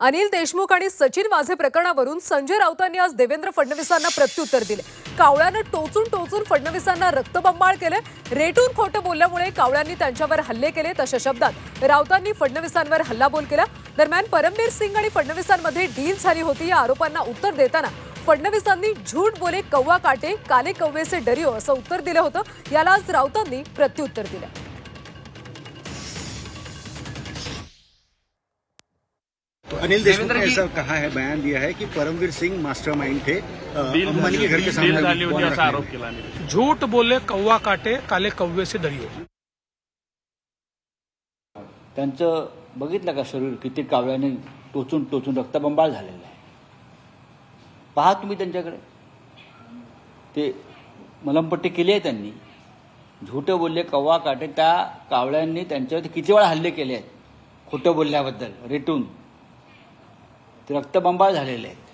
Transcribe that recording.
अनिल देशमुख आणि सचिन वाझे प्रकरणावरून संजय राऊतांनी आज देवेंद्र फडणवीसांना प्रत्युत्तर दिले. कावळ्यानं टोचून टोचून फडणवीसांना रक्तबंबाळ केले. रेटून खोटं बोलल्यामुळे कावळ्यांनी त्यांच्यावर हल्ले केले तशा शब्दात राऊतांनी फडणवीसांवर हल्लाबोल केला. दरम्यान परमबीर सिंग आणि फडणवीसांमध्ये डील झाली होती या आरोपांना उत्तर देताना फडणवीसांनी झूट बोले कव्वा काटे काले कव्वेचे डरिओ असं उत्तर दिलं होतं. याला आज राऊतांनी प्रत्युत्तर दिलं. अनिल देशमुख ने ऐसा कहा है बयान दिया है कि परमवीर सिंह मास्टरमाइंड थे। अंबानी के घर के सामने झूठ बोले कौवा काटे काले कव्वे से डरियो। त्यांचं बघितलं का शरीर किती कावळ्याने टोचून टोचून रक्तबंबाळ झालेलं आहे? पहा तुम्ही त्यांच्याकडे. ते मलमपट्टी केली आहे त्यांनी. झूट बोलले कव्वा काटे त्या कावळ्यांनी त्यांच्यावरती किती वेळा हल्ले केले आहेत? खोटं बोलल्याबद्दल रेटून. ते रक्तबंबाळ झालेले आहेत.